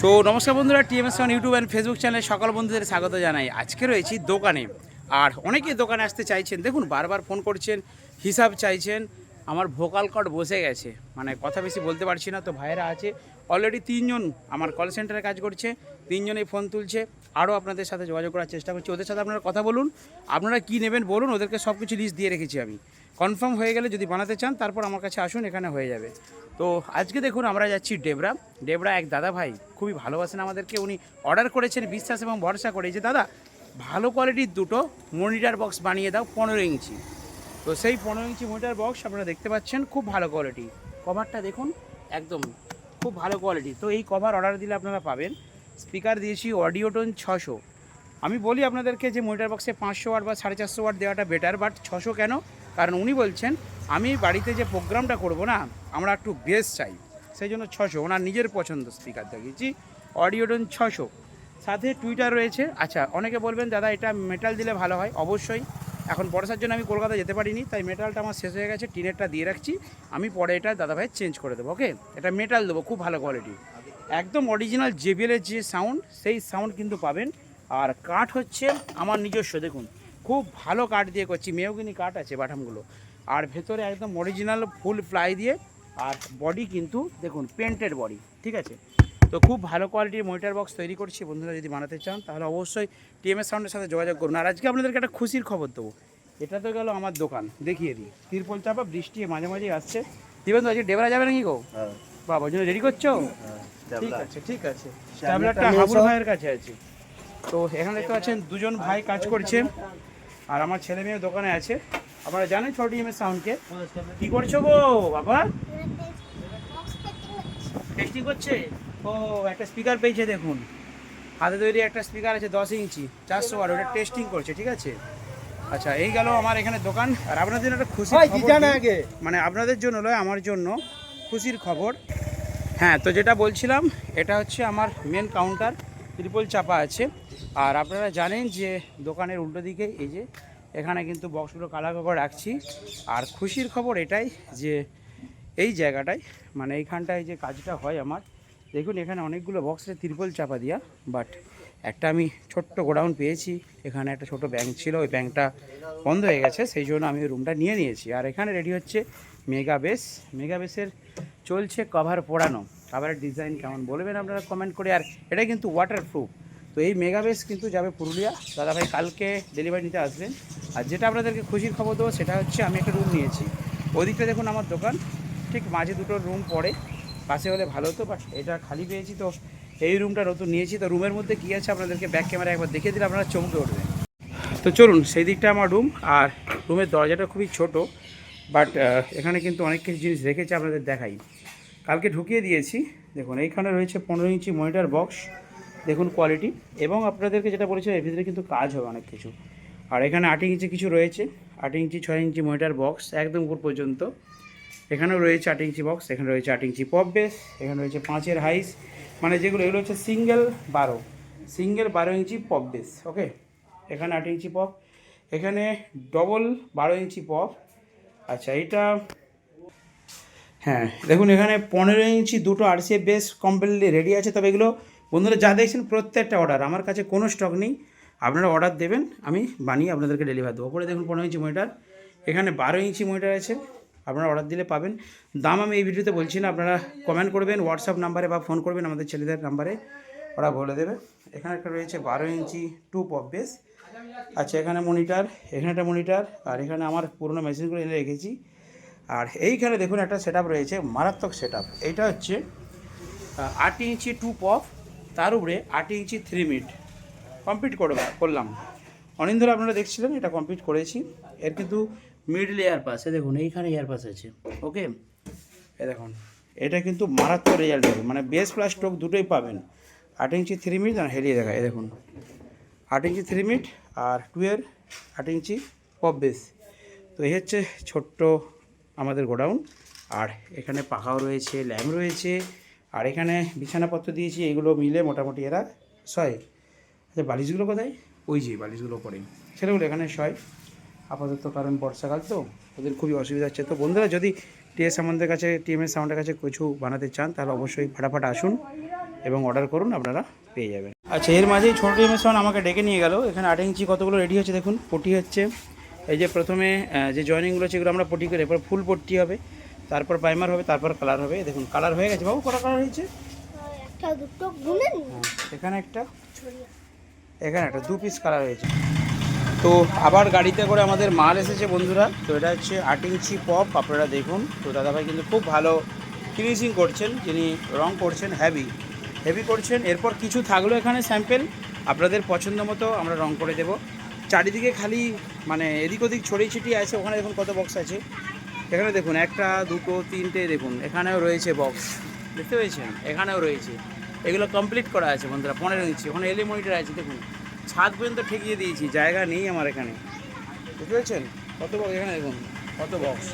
So নমস্কার বন্ধুরা, TMS one YouTube and Facebook চ্যানেলে সকল বন্ধুদের স্বাগত জানাই। আজকে রয়েছি দোকানে। আর অনেকেই দোকানে আসতে চাইছেন। দেখুন, বারবার ফোন করছেন, হিসাব চাইছেন, আমার ভোকাল কর্ড বসে গেছে। মানে কথা বেশি বলতে পারছি না, তো ভাইয়েরা আছে। অলরেডি তিনজন আমার কল সেন্টারে কাজ করছে, তিনজনেই ফোন তুলছে। আরও আপনাদের সাথে যোগাযোগ করার চেষ্টা করছি। ওদের সাথে আপনারা কথা বলুন। আপনারা কী নেবেন বলুন, ওদেরকে সব কিছু লিস্ট দিয়ে রেখেছি আমি। কনফার্ম হয়ে গেলে যদি বানাতে চান, তারপর আমার কাছে আসুন, এখানে হয়ে যাবে। তো আজকে দেখুন, আমরা যাচ্ছি ডেবরা। ডেবরা এক দাদা ভাই খুবই ভালোবাসেন আমাদেরকে। উনি অর্ডার করেছেন বিশ্বাস এবং ভরসা করে যে দাদা, ভালো কোয়ালিটির দুটো মনিটার বক্স বানিয়ে দাও, পনেরো ইঞ্চি। তো সেই পনেরো ইঞ্চি মনিটার বক্স আপনারা দেখতে পাচ্ছেন, খুব ভালো কোয়ালিটি কভারটা দেখুন, একদম খুব ভালো কোয়ালিটি তো এই কভার অর্ডার দিলে আপনারা পাবেন। স্পিকার দিয়েছি অডিওটোন ছশো। আমি বলি আপনাদেরকে যে মনিটার বক্সে পাঁচশো ওয়াট বা সাড়ে চারশো ওয়াট দেওয়াটা বেটার বাট ছশো কেন? কারণ উনি বলছেন, আমি বাড়িতে যে প্রোগ্রামটা করব না, আমরা একটু বেস চাই। সেই জন্য ছশো, ওনার নিজের পছন্দ স্পিকার দেখিয়েছি অডিওটোন ছশো। সাথে টুইটার রয়েছে। আচ্ছা অনেকে বলবেন, দাদা, এটা মেটাল দিলে ভালো হয়? অবশ্যই। এখন বর্ষার জন্য আমি কলকাতা যেতে পারিনি, তাই মেটালটা আমার শেষ হয়ে গেছে টিনেরটা দিয়ে রাখছি। আমি পরে এটা দাদাভাই চেঞ্জ করে দেবো ওকে এটা মেটাল দেবো, খুব ভালো কোয়ালিটি একদম অরিজিনাল জেবিএলের যে সাউন্ড সেই সাউন্ড কিন্তু পাবেন। আর কাঠ হচ্ছে আমার নিজস্ব, দেখুন। খুব ভালো কাঠ দিয়ে করছি মেয়গিনি কাঠ আছে বাটামগুলো। আর ভেতরে একদম অরিজিনাল ফুল প্লাই দিয়ে আর বডি কিন্তু দেখুন পেন্টেড বডি ঠিক আছে? তো খুব ভালো কোয়ালিটির মনিটার বক্স তৈরি করছি বন্ধুরা যদি বানাতে চান তাহলে অবশ্যই টিএমএস সাউন্ডের সাথে যোগাযোগ করুন। আর আজকে আপনাদেরকে একটা খুশির খবর দেবো এটা তো গেল আমার দোকান দেখিয়ে দিই। তিরপল চাপা বৃষ্টি মাঝে মাঝে আসছে। দিবেন তো আজকে ডেবরা যাবে নাকি গো? বাবা জন্য রেডি করছ? ঠিক আছে ঠিক আছে। ট্যাবলেটটা হাবুর ভাইয়ের কাছে আছে। তো এখানে দেখতে পাচ্ছেন দুজন ভাই কাজ করছে। আর আমার ছেলে মেয়ে দোকানে আছে। আপনারা জানেন ছোটি এম এর সাউন্ডকে? কি করছ গো বাবা? টেস্টিং করছে? ও একটা স্পিকার পেয়েছে দেখুন। হাতে তৈরি একটা স্পিকার আছে দশ ইঞ্চি চারশো ওয়াট ওটা টেস্টিং করছে ঠিক আছে? আচ্ছা এই গেল আমার এখানে দোকান। আর আপনাদের একটা খুশি আগে? মানে আপনাদের জন্য নয় আমার জন্য খুশির খবর। হ্যাঁ তো যেটা বলছিলাম এটা হচ্ছে আমার মেন কাউন্টার ত্রিপল চাপা আছে। আর আপনারা জানেন যে দোকানের উল্টো দিকে এই যে এখানে কিন্তু বক্সগুলো কালার করে রাখছি। আর খুশির খবর এটাই যে এই জায়গাটায় মানে এইখানটায় যে কাজটা হয় আমার, দেখুন এখানে অনেকগুলো বক্সের ত্রিপল চাপা দিয়া বাট একটা আমি ছোট্ট গোডাউন পেয়েছি, এখানে একটা ছোট ব্যাংক ছিল, ওই ব্যাংকটা বন্ধ হয়ে গেছে, সেই জন্য আমি ওই রুমটা নিয়ে নিয়েছি। আর এখানে রেডি হচ্ছে মেগা বেস মেগা বেসের চলছে কভার পোড়ানো। কভারের ডিজাইন কেমন বলবেন আপনারা কমেন্ট করে, আর এটা কিন্তু ওয়াটার প্রুফ তো এই মেগা বেস কিন্তু যাবে পুরুলিয়া। দাদাভাই কালকে ডেলিভারি নিতে আসবেন। আর যেটা আপনাদেরকে খুশির খবর দেবো, সেটা হচ্ছে আমি একটা রুম নিয়েছি। ওদিকটা দেখুন আমার দোকান। ঠিক মাঝে দুটো রুম পড়ে। পাশে হলে ভালো হতো বাট এটা খালি পেয়েছি তো। এই রুমটা নতুন নিয়েছি। তো রুমের মধ্যে কী আছে আপনাদেরকে ব্যাক ক্যামেরা একবার দেখিয়ে দিলে আপনারা চমকে উঠবেন। তো চলুন, সেই দিকটা আমার রুম আর রুমের দরজাটা খুবই ছোট বাট এখানে কিন্তু অনেক কিছু জিনিস রেখেছে আপনাদের দেখাই। কালকে ঢুকিয়ে দিয়েছি। দেখুন, এইখানে রয়েছে পনেরো ইঞ্চি মনিটার বক্স দেখুন কোয়ালিটি এবং আপনাদেরকে যেটা বলেছে, এর ভিতরে কিন্তু কাজ হবে অনেক কিছু। আর এখানে আট ইঞ্চি কিছু রয়েছে, আট ইঞ্চি, ছয় ইঞ্চি মনিটার বক্স একদম উপর পর্যন্ত। এখানেও রয়েছে আট ইঞ্চি বক্স এখানে রয়েছে আট ইঞ্চি পপ বেস এখানে রয়েছে পাঁচের হাইস মানে যেগুলো, এগুলো হচ্ছে সিঙ্গেল বারো সিঙ্গেল বারো ইঞ্চি পপ বেস ওকে এখানে আট ইঞ্চি পপ এখানে ডবল বারো ইঞ্চি পপ আচ্ছা এটা হ্যাঁ দেখুন এখানে পনেরো ইঞ্চি দুটো আরসিএফ বেস কমপ্লিটলি রেডি আছে, তবে এগুলো বন্ধুরা, যা দেখছেন প্রত্যেকটা অর্ডার আমার কাছে কোনো স্টক নেই। আপনারা অর্ডার দেবেন, আমি বানিয়ে আপনাদেরকে ডেলিভার দেবো। ওপরে দেখুন পনেরো ইঞ্চি মনিটার এখানে বারো ইঞ্চি মনিটার আছে, আপনারা অর্ডার দিলে পাবেন। দাম আমি এই ভিডিওতে বলছি না, আপনারা কমেন্ট করবেন হোয়াটসঅ্যাপ নাম্বারে বা ফোন করবেন, আমাদের ছেলেদের নাম্বারে ওরা বলে দেবে। এখানে একটা রয়েছে বারো ইঞ্চি টু পপ বেস আচ্ছা এখানে মনিটার এখানে একটা মনিটার আর এখানে আমার পুরোনো মেশিনগুলো এনে রেখেছি। আর এইখানে দেখুন একটা সেট রয়েছে, মারাত্মক সেট এইটা হচ্ছে আট ইঞ্চি টু পপ তার উপরে আট ইঞ্চি থ্রি মিট কমপ্লিট করে করলাম। অনেক ধরে আপনারা দেখছিলেন, এটা কমপ্লিট করেছি। এর কিন্তু মিডল এয়ার পাস এ দেখুন, এইখানে এয়ার পাস আছে ওকে এ দেখুন, এটা কিন্তু মারাত্মক রেজাল্ট হবে মানে বেস প্লাস স্ট্রোক দুটোই পাবেন। আট ইঞ্চি থ্রি মিট আর হেলিয়ে দেখায় এ দেখুন। আট ইঞ্চি থ্রি মিট আর টুয়ের আট ইঞ্চি পপ বেস তো এই হচ্ছে ছোট্ট আমাদের গোডাউন। আর এখানে পাখাও রয়েছে, ল্যাম্প রয়েছে। আর এখানে বিছানাপত্র দিয়েছি এগুলো মিলে মোটামুটি এরা শয়। আচ্ছা বালিশগুলো কোথায়? ওই যে বালিশগুলো পরে ছেলেগুলো এখানে শয়। আপাতত কারণ বর্ষাকাল তো ওদের খুবই অসুবিধা হচ্ছে। তো বন্ধুরা যদি টিএস আমাদের কাছে টিএমএস সাউন্ডের কাছে কিছু বানাতে চান তাহলে অবশ্যই ফাটাফাট আসুন এবং অর্ডার করুন আপনারা পেয়ে যাবেন। আচ্ছা এর মাঝেই ছোটো সাউন্ড আমাকে ডেকে নিয়ে গেল। এখানে আট ইঞ্চি কতগুলো রেডি হচ্ছে দেখুন পটি হচ্ছে। এই যে প্রথমে যে জয়েনিংগুলো আছে এগুলো আমরা পটি করে এরপর ফুল পট্টি হবে। তারপর প্রাইমার হবে তারপর কালার হবে। দেখুন কালার হয়ে গেছে। বাবু কটা কালার হয়েছে? হ্যাঁ, এখানে একটা এখানে একটা দু পিস কালার হয়েছে। তো আবার গাড়িতে করে আমাদের মাল এসেছে বন্ধুরা। তো এটা হচ্ছে আট ইঞ্চি পপ আপনারা দেখুন। তো দাদাভাই কিন্তু খুব ভালো ফিনিশিং করছেন যিনি রং করছেন হ্যাভি হেভি করছেন এরপর কিছু থাকল এখানে স্যাম্পেল আপনাদের পছন্দ মতো আমরা রং করে দেব। চারিদিকে খালি মানে এদিক ওদিক ছড়িয়ে ছিটিয়ে আছে ওখানে দেখুন কত বক্স আছে। এখানে দেখুন, একটা, দুটো, তিনটে, দেখুন, এখানেও রয়েছে বক্স দেখতে পেয়েছেন? এখানেও রয়েছে। এগুলো কমপ্লিট করা আছে বন্ধুরা পনেরো ইঞ্চি ওখানে এলি মনিটর আছে, দেখুন। ছাদ পর্যন্ত ঠেকিয়ে দিয়েছি, জায়গা নেই আমার এখানে। বুঝতে পেরেছেন কত বক্স এখানে, দেখুন, কত বক্স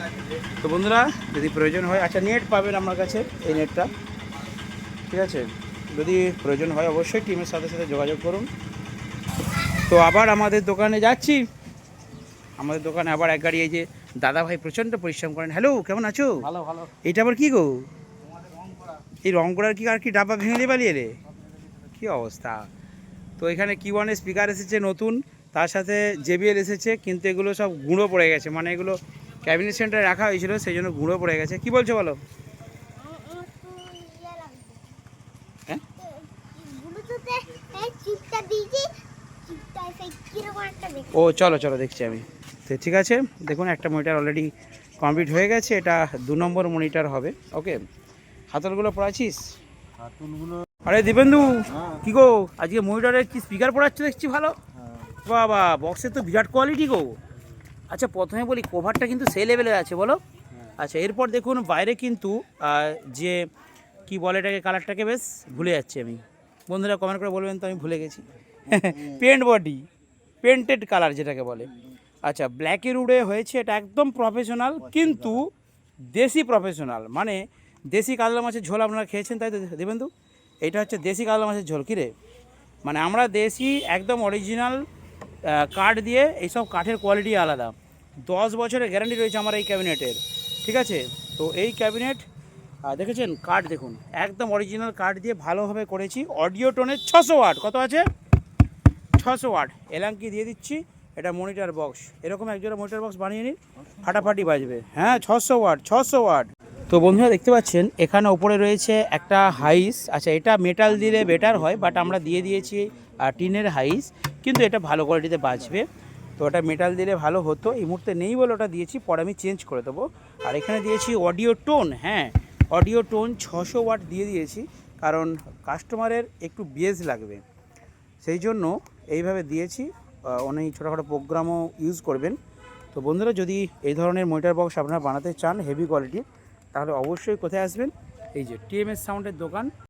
তো বন্ধুরা, যদি প্রয়োজন হয় আচ্ছা নেট পাবেন আমার কাছে, এই নেটটা ঠিক আছে? যদি প্রয়োজন হয়, অবশ্যই টিমের সাথে সাথে যোগাযোগ করুন। তো আবার আমাদের দোকানে যাচ্ছি। আমাদের দোকানে আবার এক গাড়ি এই যে দাদা ভাই প্রচণ্ড পরিশ্রম করেন। হ্যালো কেমন আছো? ভালো ভালো। এটা আবার কি গো? এই রং করার কি আর কি ডাব্বা ভেঙে দিয়ে পালিয়ে রে কি অবস্থা? তো এখানে কি ওয়ানের স্পিকার এসেছে নতুন তার সাথে জেবিএল এসেছে কিন্তু এগুলো সব গুঁড়ো পড়ে গেছে। মানে এগুলো ক্যাবিনেট সেন্টারে রাখা হয়েছিল সেই জন্য গুঁড়ো পড়ে গেছে। কি বলছো বলো? হ্যাঁ? দেখে ও চলো চলো দেখছি আমি। তো ঠিক আছে? দেখুন একটা মনিটার অলরেডি কমপ্লিট হয়ে গেছে। এটা দু নম্বর মনিটার হবে। ওকে হাতলগুলো পড়াচ্ছিস? কার্টুনগুলো আরে দীপেন্দু হ্যাঁ। কি গো? আজকে মনিটরে কি স্পিকার পড়াচ্ছে দেখছি ভালো? বাবা বক্সের তো বিরাট কোয়ালিটি গো। আচ্ছা প্রথমে বলি কভারটা কিন্তু সেই লেভেলের আছে বলো। আচ্ছা এরপর দেখুন বাইরে কিন্তু যে কি বলে এটাকে কালারটাকে বেশ ভুলে যাচ্ছি আমি। বন্ধুরা কমেন্ট করে বলবেন তো আমি ভুলে গেছি। পেন্ট বডি পেন্টেড কালার যেটাকে বলে। আচ্ছা ব্ল্যাকের উড়ে হয়েছে এটা একদম প্রফেশনাল। কিন্তু দেশি প্রফেশনাল মানে দেশি কাতলা মাছের ঝোল আপনারা খেয়েছেন তাই তো? দেবেন্দু এটা হচ্ছে দেশি কাতলা মাছের ঝোল। কী রে? মানে আমরা দেশি একদম অরিজিনাল কাঠ দিয়ে এইসব কাঠের কোয়ালিটি আলাদা। দশ বছরের গ্যারান্টি রয়েছে আমার এই ক্যাবিনেটের ঠিক আছে? তো এই ক্যাবিনেট দেখেছেন? কাঠ দেখুন একদম অরিজিনাল কাঠ দিয়ে ভালোভাবে করেছি। অডিও টোনের ছশো ওয়াট কত আছে? ছশো ওয়াট এলাঙ্কি দিয়ে দিচ্ছি। এটা মনিটর বক্স। এরকম একজোড়া মনিটর বক্স বানিয়ে নিন, ফাটাফাটি বাজবে। হ্যাঁ ছশো ওয়াট ছশো ওয়াট। তো বন্ধুরা, দেখতে পাচ্ছেন, এখানে ওপরে রয়েছে একটা হাইস। আচ্ছা এটা মেটাল দিলে বেটার হয় বাট আমরা দিয়ে দিয়েছি টিনের হাইস, কিন্তু এটা ভালো কোয়ালিটিতে বাজবে। তো ওটা মেটাল দিলে ভালো হতো। এই মুহূর্তে নেই বলে ওটা দিয়েছি, পরে আমি চেঞ্জ করে দেবো। আর এখানে দিয়েছি অডিও টোন হ্যাঁ অডিও টোন ছশো ওয়াট দিয়ে দিয়েছি, কারণ কাস্টমারের একটু বেজ লাগবে। সেই জন্য এইভাবে দিয়েছি। অনেক ছোটোখাটো প্রোগ্রামও ইউজ করবেন। তো বন্ধুরা, যদি এই ধরনের মনিটার বক্স আপনারা বানাতে চান হেভি কোয়ালিটির তাহলে অবশ্যই কোথায় আসবেন? এই যে টিএমএস সাউন্ডের দোকান।